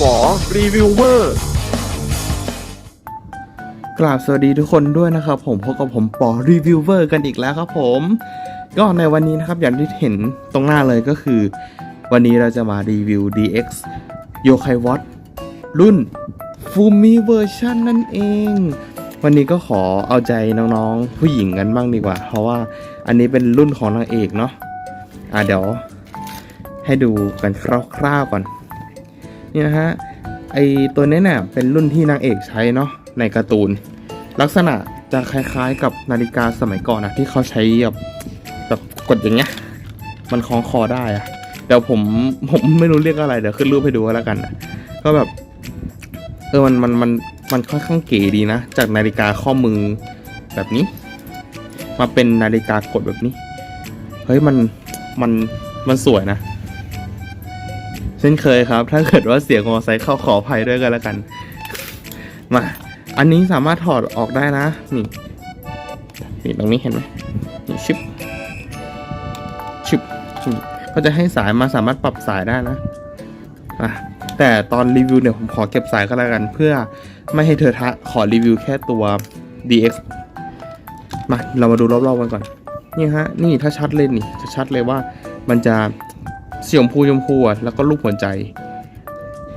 ปอรีวิวเวอร์กราบสวัสดีทุกคนด้วยนะครับผมพบกับผมปอรีวิวเวอร์กันอีกแล้วครับผม ก็ในวันนี้นะครับอย่างที่เห็นตรงหน้าเลยก็คือ วันนี้เราจะมารีวิว DX y o k a i w a t รุ่น Fumi Version นั่นเอง วันนี้ก็ขอเอาใจน้องๆ ผู้หญิงกันบ้างดีกว่า เพราะว่าอันนี้เป็นรุ่นของนางเอกเนาะอะเดี๋ยวให้ดูกันคร่าวๆก่อน นี่นะฮะไอตัวนี้เนี่ยเป็นรุ่นที่นางเอกใช้เนาะในการ์ตูน ลักษณะจะคล้ายๆกับนาฬิกาสมัยก่อนนะที่เขาใช้แบบแบบกดอย่างเงี้ยมันคล้องคอได้อะเดี๋ยวผมผมไม่รู้เรียกอะไรเดี๋ยวขึ้นรูปให้ดูแล้วกันนะก็แบบเออมันมันมันมันค่อนข้างเก๋ดีนะ จากนาฬิกาข้อมือแบบนี้ มาเป็นนาฬิกากดแบบนี้ เฮ้ยมันมันมันสวยนะ เช่นเคยครับ ถ้าเกิดว่าเสียงมอไซค์เข้าขออภัยด้วยกันแล้วกัน มา อันนี้สามารถถอดออกได้นะ นี่นี่ตรงนี้เห็นไหมนี่ชิปชิปนี่ก็จะให้สายมาสามารถปรับสายได้นะอะแต่ตอนรีวิวเนี่ยผมขอเก็บสายก็แล้วกัน เพื่อไม่ให้เธอทะขอรีวิวแค่ตัว DX มาเรามาดูรอบๆกันก่อน นี่ฮะ นี่ถ้าชัดเลยนี่จะชัดเลยว่ามันจะ สีชมพูชมพูอะแล้วก็รูปหัวใจ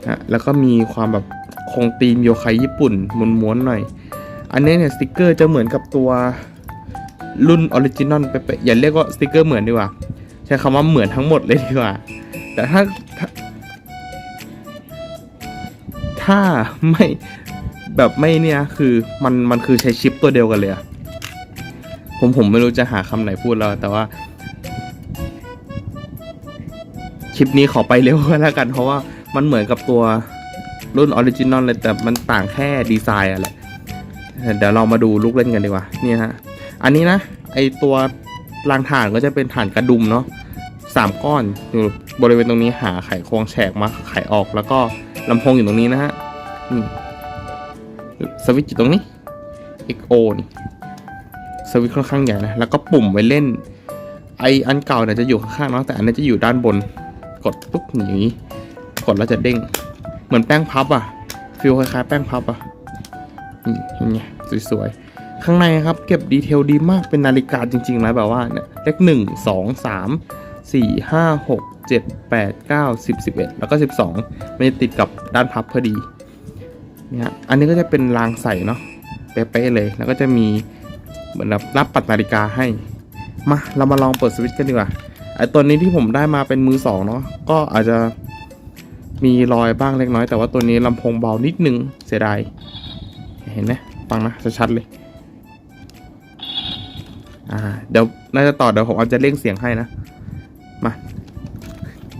นะแล้วก็มีความแบบคงธีมโยคายญี่ปุ่นม้วนๆหน่อย อันนี้เนี่ยสติกเกอร์จะเหมือนกับตัวรุ่นออริจินอลเป๊ะๆอย่าเรียกว่าสติกเกอร์เหมือนดีกว่า ใช้คำว่าเหมือนทั้งหมดเลยดีกว่า แต่ถ้า ถ้าไม่แบบไม่เนี่ยคือมันมันคือใช้ชิปตัวเดียวกันเลยผมผมไม่รู้จะหาคำไหนพูดแล้วแต่ว่า ลิปนี้ขอไปเร็วก็แล้วกัน เพราะว่ามันเหมือนกับตัวรุ่นออริจินอลเลยแต่มันต่างแค่ดีไซน์อะแหละเดี๋ยวเรามาดูลูกเล่นกันดีกว่านี่ฮะอันนี้นะไอตัวรางถ่านก็จะเป็นถ่านกระดุมเนาะสามก้อนอยู่บริเวณตรงนี้หาไขควงแฉกมาไขออกแล้วก็ลำโพงอยู่ตรงนี้นะฮะสวิตช์อยู่ตรงนี้ XO นี่สวิตช์ค่อนข้างใหญ่นะแล้วก็ปุ่มไว้เล่นไออันเก่าเนี่ยจะอยู่ข้างๆเนาะแต่อันนี้จะอยู่ด้านบน กดปุ๊บอย่างนี้ กดแล้วจะเด้ง เหมือนแป้งพับอะฟิลคล้ายๆแป้งพับอะนี่เห็นไงสวยๆ ข้างในครับเก็บดีเทลดีมากเป็นนาฬิกาจริงๆนะแบบว่าเนี่ยเลขหนึ่งสองสามสี่ห้าหกเจ็ดแปดเก้าสิบสิบเอ็ดแล้วก็สิบสองมันจะติดกับด้านพับพอดีเนี่ยอันนี้ก็จะเป็นรางใส่เนาะเป๊ะๆเลยแล้วก็จะมีเหมือนแบบรับปัดนาฬิกาให้ มาเรามาลองเปิดสวิตช์กันดีกว่า อตัวนี้ที่ผมได้มาเป็นมือสองเนาะก็อาจจะมีรอยบ้างเล็กน้อย แต่ว่าตัวนี้ลำโพงเบานิดนึงเสียดายเห็นไหมฟังนะชัดๆเลย อ่า เดี๋ยวน่าจะต่อเดี๋ยวผมอาจจะเร่งเสียงให้นะ มา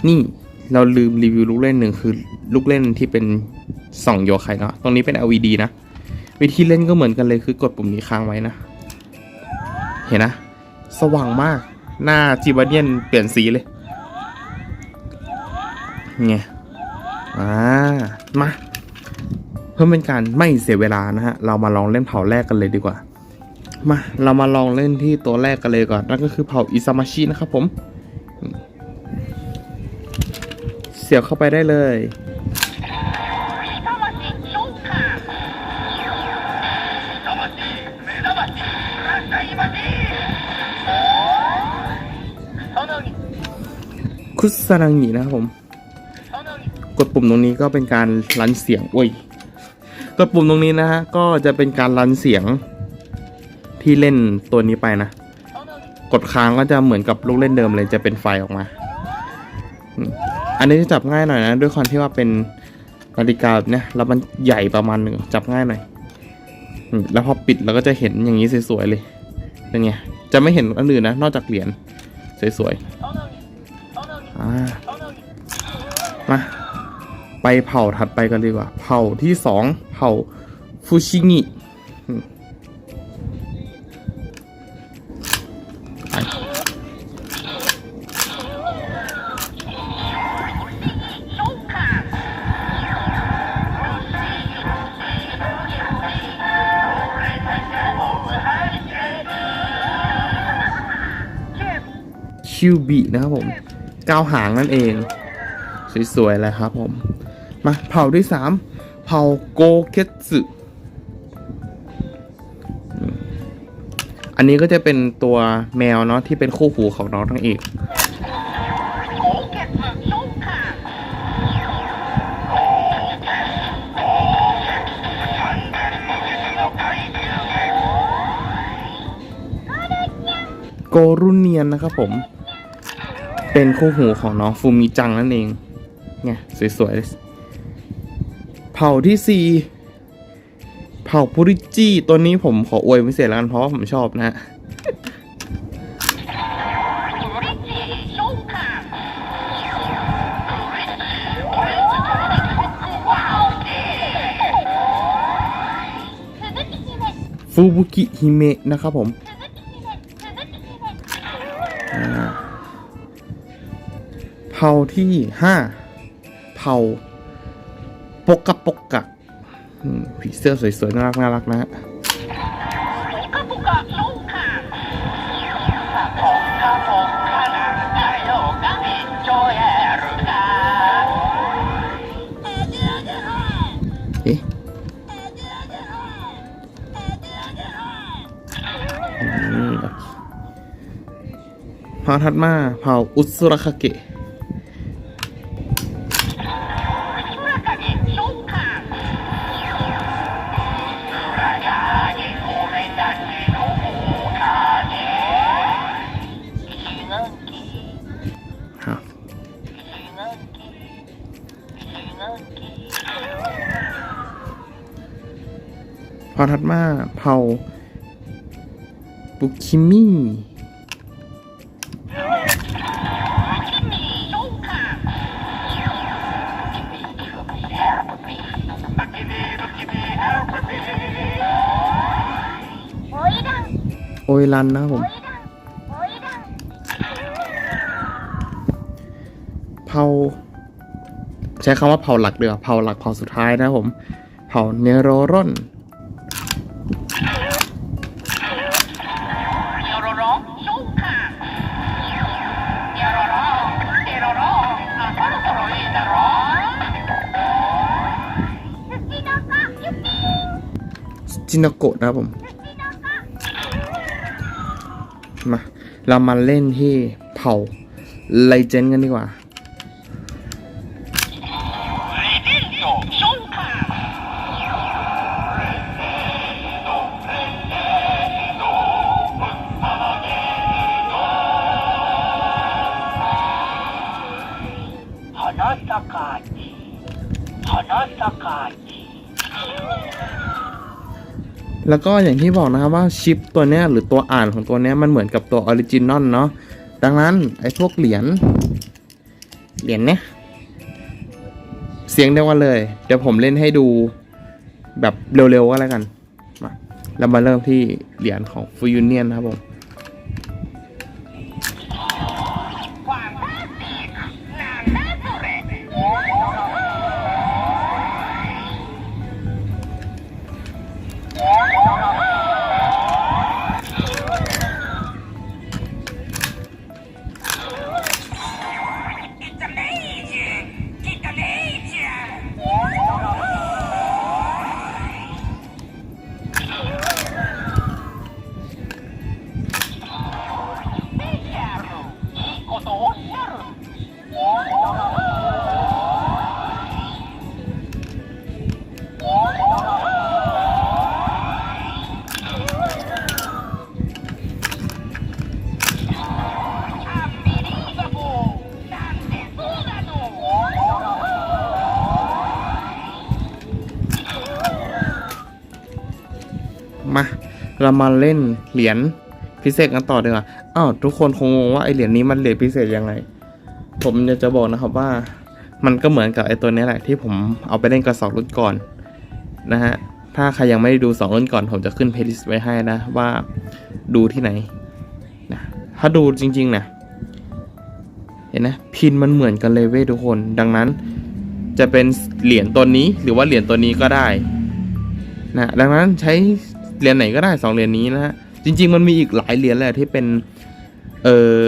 นี่เราลืมรีวิวลูกเล่นหนึ่งคือลูกเล่นที่เป็นสองโยไคเนาะตรงนี้เป็น LED นะ วิธีเล่นก็เหมือนกันเลยคือกดปุ่มนี้ค้างไว้นะ เห็นนะ สว่างมาก หน้าจิบาเนียนเปลี่ยนสีเลยไงอ่ามาเพื่อเป็นการไม่เสียเวลานะฮะ เรามาลองเล่นเผ่าแรกกันเลยดีกว่า มา เรามาลองเล่นที่ตัวแรกกันเลยก่อน นั่นก็คือเผ่าอิซามาชินะครับผม เสียบเข้าไปได้เลย คุสานังหนีนะครับผม กดปุ่มตรงนี้ก็เป็นการรันเสียงโอ้ยกดปุ่มตรงนี้นะฮะก็จะเป็นการรันเสียงที่เล่นตัวนี้ไปนะ กดค้างก็จะเหมือนกับลูกเล่นเดิมเลยจะเป็นไฟออกมา อันนี้จะจับง่ายหน่อยนะ ด้วยความที่ว่าเป็นนาฬิกาแบบเนี่ยแล้วมันใหญ่ประมาณหนึ่งจับง่ายหน่อยแล้วพอปิดเราก็จะเห็นอย่างนี้สวยๆเลยเป็นไงจะไม่เห็นอันอื่นนะ นอกจากเหรียญสวยๆ มา ไปเผ่าถัดไปกันดีกว่า เผ่าที่สองเผ่าฟูชิงิคิวบินะครับผม ก้าวหางนั่นเอง สวยๆเลยครับผม มาเผาที่สามเผาโกเคสึอันนี้ก็จะเป็นตัวแมวเนาะที่เป็นคู่หูของน้องทั้งเอกโกรุเนียนนะครับผม เป็นคู่หูของน้องฟูมิจังนั่นเองเนี่ยสวยๆ เผ่าที่ 4 เผ่าปุริจิตัวนี้ผมขออวยไพิเศษแล้วกันเพราะผมชอบนะฮะฟูบุกิฮิเมะนะครับผม ผ่าที่ห้าเผ่าปกกะปกกะผีเสื้อสวยๆน่ารักน่ารักนะฮะเอ๊ะพาทัดมาเผ่าอุสุรคาเกะ พอถัดมาเผาบุคิมี่โอยลันนะผม เผา ใช้คำว่าเผาหลักเดือเผาหลักเผาสุดท้ายนะผม เผาเนโรร่อนจินโกะนะครับผม มา เรามาเล่นที่เผ่าไลเจนกันดีกว่า แล้วก็อย่างที่บอกนะครับว่าชิปตัวเนี้ยหรือตัวอ่านของตัวเนี้ยมันเหมือนกับตัวออริจินอลเนาะดังนั้นไอ้พวกเหรียญเหรียญเนี้ยเสียงเดียวกันเลย เดี๋ยวผมเล่นให้ดูแบบเร็วๆก็แล้วกันมาแล้วมาเริ่มที่เหรียญของฟูยูเนียนนะครับผม เรามาเล่นเหรียญพิเศษกันต่อดีกว่าอ้าวทุกคนคงงงว่าไอเหรียญนี้มันเหรียญพิเศษยังไง ผมจะจะบอกนะครับว่า มันก็เหมือนกับไอตัวนี้แหละที่ผมเอาไปเล่นกับสองรุ่นก่อนนะฮะ ถ้าใครยังไม่ได้ดูสองรุ่นก่อน ผมจะขึ้นเพลย์ลิสต์ไว้ให้นะว่าดูที่ไหนนะถ้าดูจริงๆนะเห็นนะพินมันเหมือนกันเลยเว้ยทุกคน ดังนั้นจะเป็นเหรียญตัวนี้หรือว่าเหรียญตัวนี้ก็ได้นะดังนั้นใช้ เหรียญไหนก็ได้สองเหรียญนี้นะฮะจริง ๆ มันมีอีกหลายเหรียญแหละที่เป็นเอ่อ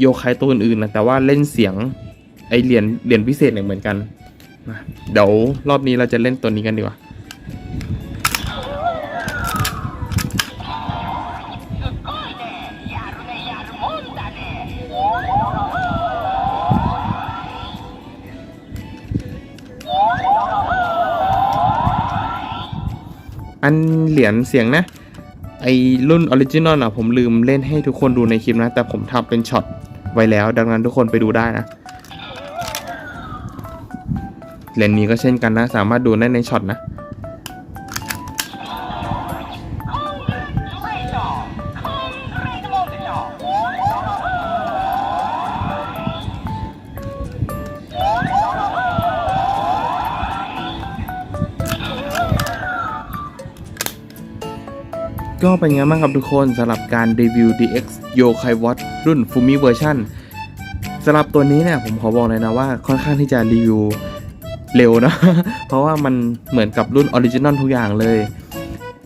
โยคายตัวอื่นๆนะแต่ว่าเล่นเสียงไอเหรียญเหรียญพิเศษเนี่ยเหมือนกันนะเดี๋ยวรอบนี้เราจะเล่นตัวนี้กันดีกว่า อันเหรียญเสียงนะ ไอรุ่นออริจินอลอะผมลืมเล่นให้ทุกคนดูในคลิปนะ แต่ผมทำเป็นช็อตไว้แล้ว ดังนั้นทุกคนไปดูได้นะเหรียญนี้ก็เช่นกันนะ สามารถดูได้ในช็อตนะ ก็เป็นไงบ้างครับทุกคนสำหรับการรีวิว DX Yokai Watch รุ่น Fumi Version สำหรับตัวนี้เนี่ยผมขอบอกเลยนะว่าค่อนข้างที่จะรีวิวเร็วนะ เพราะว่ามันเหมือนกับรุ่นออริจินอลทุกอย่างเลย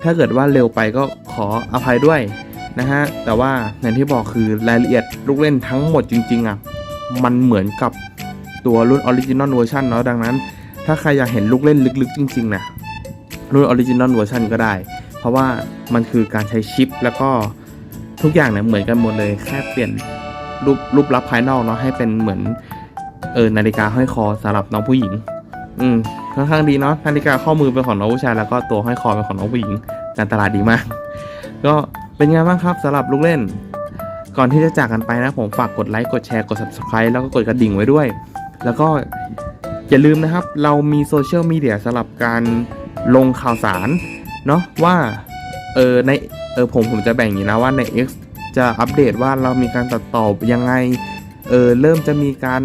ถ้าเกิดว่าเร็วไปก็ขออภัยด้วยนะฮะ แต่ว่าอย่างที่บอกคือรายละเอียดลูกเล่นทั้งหมดจริงๆอะ มันเหมือนกับตัวรุ่นออริจินอลเวอร์ชันเนาะดังนั้น ถ้าใครอยากเห็นลูกเล่นลึกๆ จริงๆนะรุ่นออริจินอลเวอร์ชันก็ได้ เพราะว่ามันคือการใช้ชิป แล้วก็ทุกอย่างเนี่ยเหมือนกันหมดเลยแค่เปลี่ยนรูปรูปลักษณ์ภายนอกเนาะให้เป็นเหมือนเออนาฬิกาห้อยคอสำหรับน้องผู้หญิง อืมค่อนข้างดีเนาะนาฬิกาข้อมือเป็นของน้องผู้ชายแล้วก็ตัวห้อยคอเป็นของน้องผู้หญิงการตลาดดีมาก ก็เป็นไงบ้างครับสำหรับลูกเล่น ก่อนที่จะจากกันไปนะผมฝากกดไลค์กดแชร์กด subscribe แล้วก็กดกระดิ่งไว้ด้วย แล้วก็อย่าลืมนะครับ เรามีโซเชียลมีเดียสำหรับการลงข่าวสาร เนาะว่าเออในเออผมผมจะแบ่งอย่างนี้นะว่าใน X จะอัปเดตว่าเรามีการตัดต่อยังไงเออเริ่มจะมีการ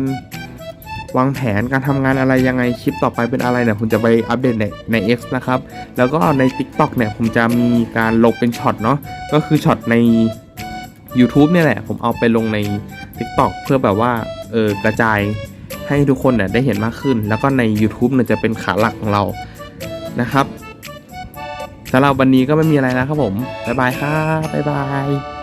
วางแผนการทำงานอะไรยังไงคลิปต่อไปเป็นอะไรเนี่ยผมจะไปอัปเดตในใน X นะครับ แล้วก็ใน TikTok เนี่ยผมจะมีการลงเป็นช็อตเนาะก็คือช็อตใน YouTube เนี่ยแหละ ผมเอาไปลงใน TikTok เพื่อแบบว่าเออกระจายให้ทุกคนเนี่ยได้เห็นมากขึ้น แล้วก็ใน YouTube เนี่ยจะเป็นขาหลักของเรานะครับ สำหรับวันนี้ก็ไม่มีอะไรแล้วครับผม บ๊ายบายครับ บ๊ายบาย